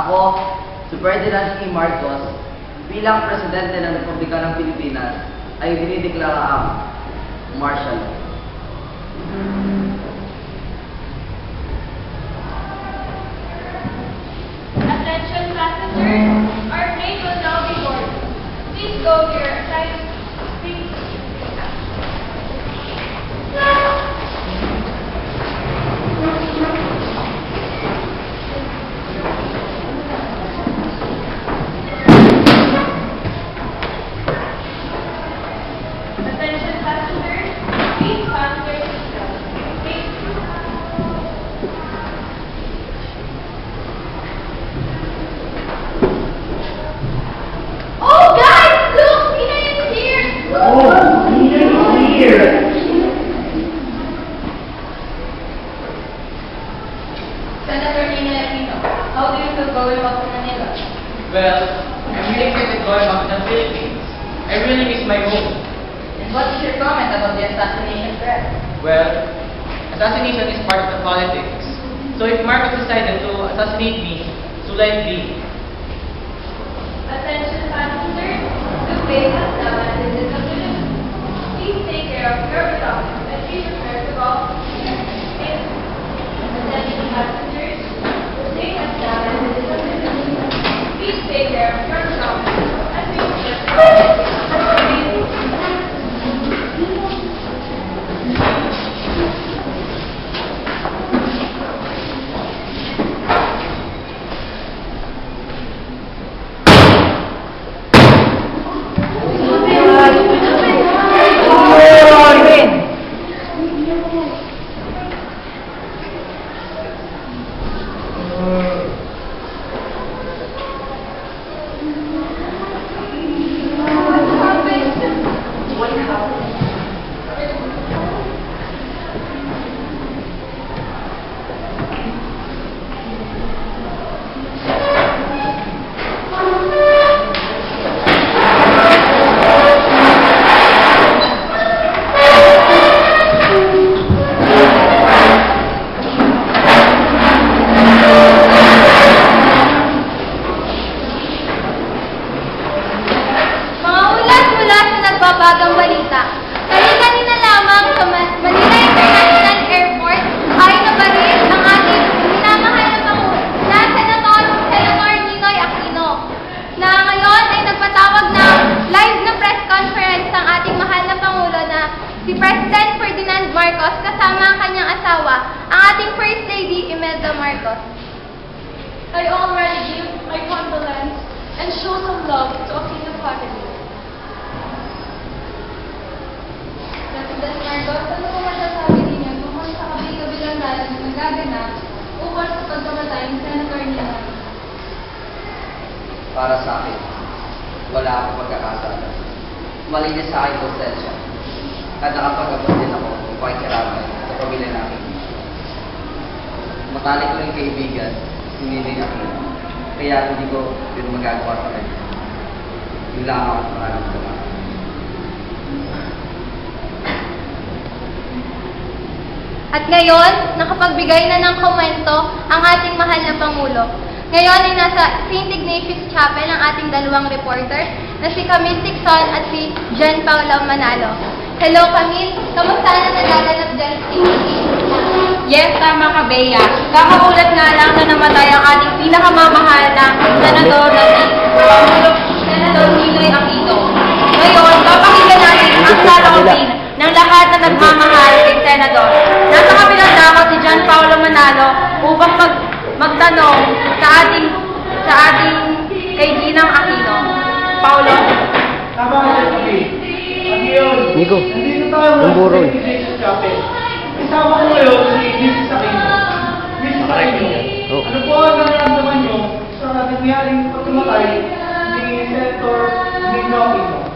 Ako, si Ferdinand E. Marcos, bilang Presidente ng Republika ng Pilipinas, ay dinideklara ang martial law. Attention passengers, our train will now be boarded. Please go to your assigned Attention passengers, the has. Please take care of your belongings and be to passengers, the has. Please take care of your sa nagbabagang balita. Kanina-kanina lamang sa Ma- Manila International Airport ay nabaril ang ating minamahal na Pangulo na Senator, Senator Ninoy Aquino na ngayon ay nagpatawag ng live na press conference ang ating mahal na Pangulo na si President Ferdinand Marcos kasama ang kanyang asawa, ang ating First Lady Imelda Marcos. I already give my condolence and show some love to Aquino family. President Marcos, ano po masasabi ninyo tungkol sa kabi-kabilang dalan na nagaganap ukol sa pagkamatay ni Senator Ninoy? Para sa akin, wala akong pagkakasala. Malinis sa aking konsensya. At nakapag-abot din ako ng pakikiramay sa pamilya namin. Matalik ko yung kaibigan, si Nini Aquino. Kaya hindi ko din magagawa sa kanya. Yun lang ako at maraming At ngayon, nakapagbigay na ng komento ang ating mahal na Pangulo. Ngayon ay nasa St. Ignatius Chapel ang ating dalawang reporter na si Camille Tixon at si Jen Paula Manalo. Hello Camille, kamusta na nagaganap dyan Yes, tama ka, Bea. Kakaulat nga lang na namatay ang ating pinakamamahal na senador na si Pangulo Senador Ninoy Aquino. Ngayon, papakinggan natin ang saloobin ng lahat na nagmamahal kay Senador. Nasa kabilang dako si John Paulo Manalo upang mag magtanong sa ating sa ating kay Ginang Aquino. Paulo. Tama ka yun? Nico, ang buro eh. Kasama ko ngayon si Mrs. Aquino. Mrs. Aquino, Oh. ano po ang nararamdaman nyo sa nangyaring pagkamatay ni Senator Nino Aquino?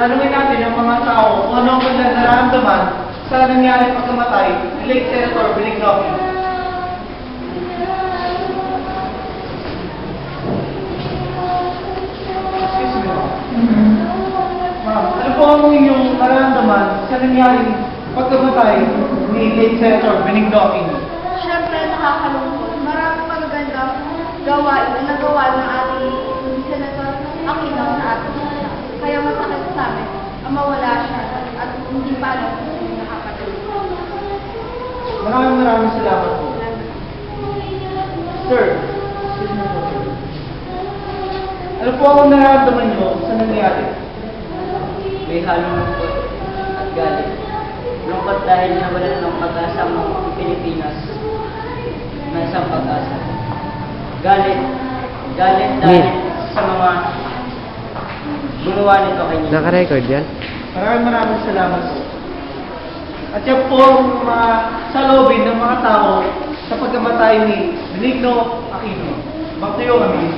Tanungin natin ang mga tao kung ano ang kanilang nararamdaman sa nangyari pagkamatay ni late Senator Benigno. Excuse me. Ma'am, ano po ang inyong nararamdaman sa nangyari pagkamatay ni late Senator Benigno Aquino? Siyempre, nakakalungkot. Maraming magagandang gawain na nagawa ng ating Senator Aquino sa ating bansa. Kaya masakit sa amin ang mawala siya at hindi pa alam kung sino nakapatid. Maraming maraming salamat po. Sir, excuse me po, sir. Ano po ang nararamdaman nyo sa nangyari? may halong lungkot at galit. Lungkot dahil nawalan ng pag-asa mga Pilipinas na isang pag-asa. Galit. Galit dahil sa mga gumawa nito Nino. Naka-record yan? Maraming maraming salamat po. At yan po ang salobin ng mga tao sa pagkamatay ni Benigno Aquino. Back to you, kami.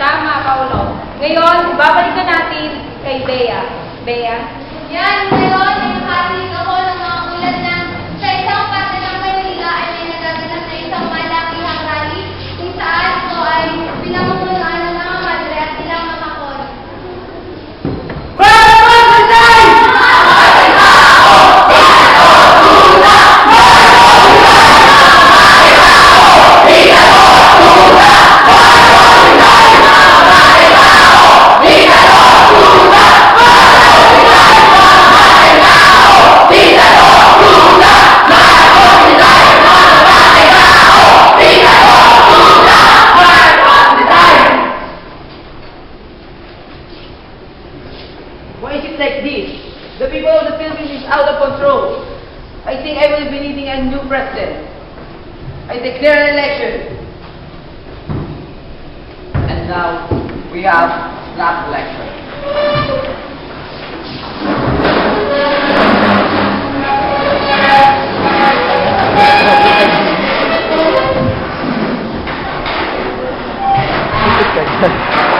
Tama, Paulo. Ngayon, babalik na natin kay Bea. Bea? Yan, ngayon I declare an election. And now, we have snap lecture. Ah,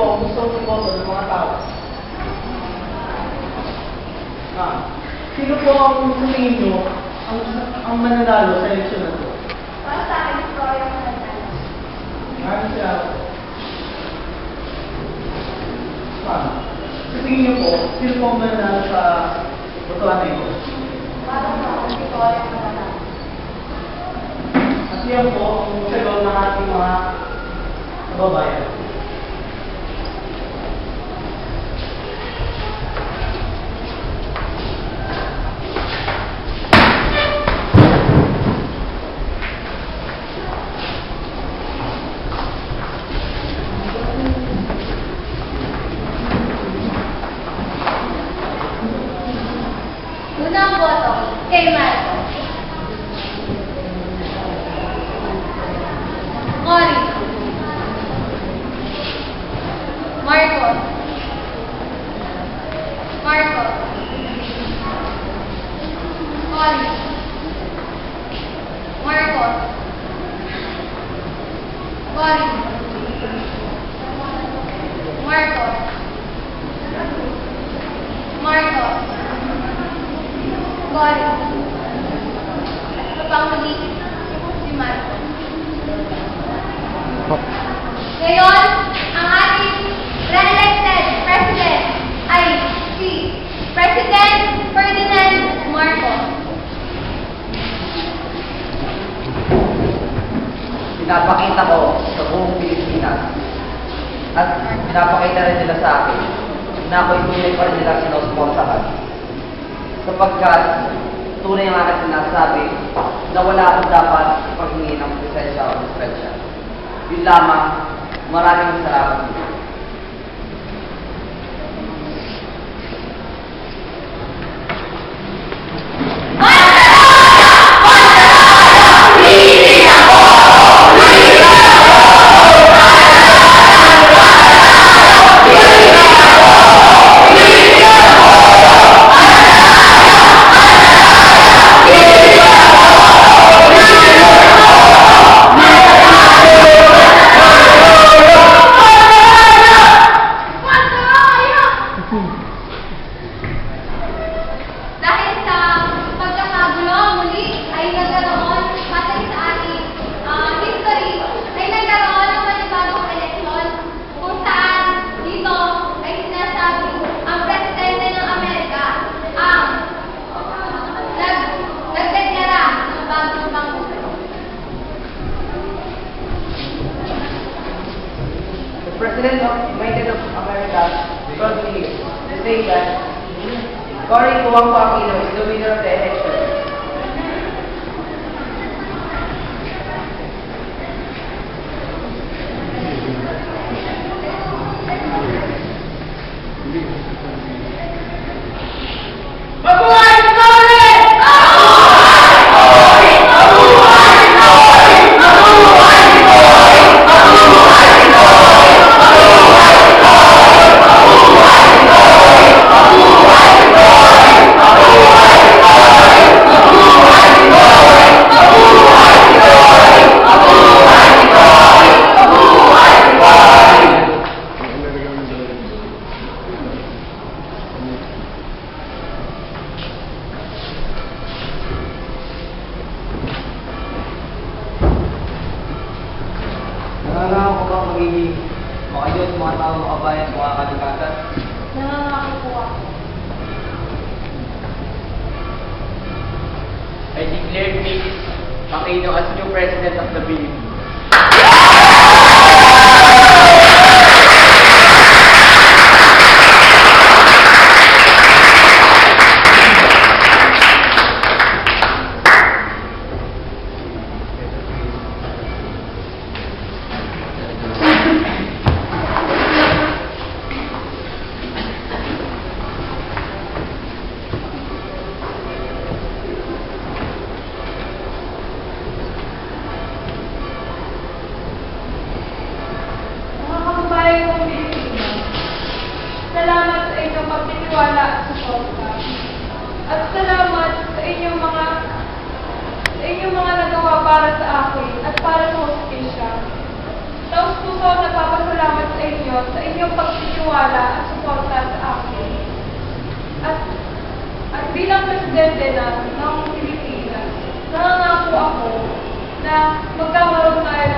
ng boto ng mga tao. Ah, sino po ang tumingin nyo ang, ang mananalo sa eleksyon na to? Para sa akin, ito ay ang mananalo. Maraming salamat. Ah, sa tingin niyo po, sino po ang mananalo sa botohan ito? Para sa akin, ito ay ang mananalo. At yan po ang sagot ng ating mga kababayan. Unang boto, kay Marcos. Cory. Marcos. Marcos. Cory. Marcos. Cory. Marcos. Marcos. Cory. Sa panguli, si Marcos. Ngayon, ang ating re-elected president ay si President Ferdinand Marcos. Pinapakita ko sa buong Pilipinas at pinapakita rin nila sa akin na ako'y tunay pa rin nila sinosponsahan. Sapagkat tunay ang aking sinasabi na wala akong dapat ipaghingi ng presensya o presensya. Yun lamang, maraming salamat. Proudly to say that Cory Tuwangco Aquino is the winner of the election. Nangangako ka magiging makayos mga tao makabayan sa mga kalikasan. Nangangako po ako. I declare Mrs. Aquino as new President of the Philippines. Pagtitiwala at suporta. At salamat sa inyong mga sa inyong mga nagawa para sa akin at para sa hostisya. Taos puso ang nagpapasalamat sa inyo sa inyong pagtitiwala at suporta sa akin. At at bilang presidente na ng Pilipinas, nangangako ako na magkakaroon tayo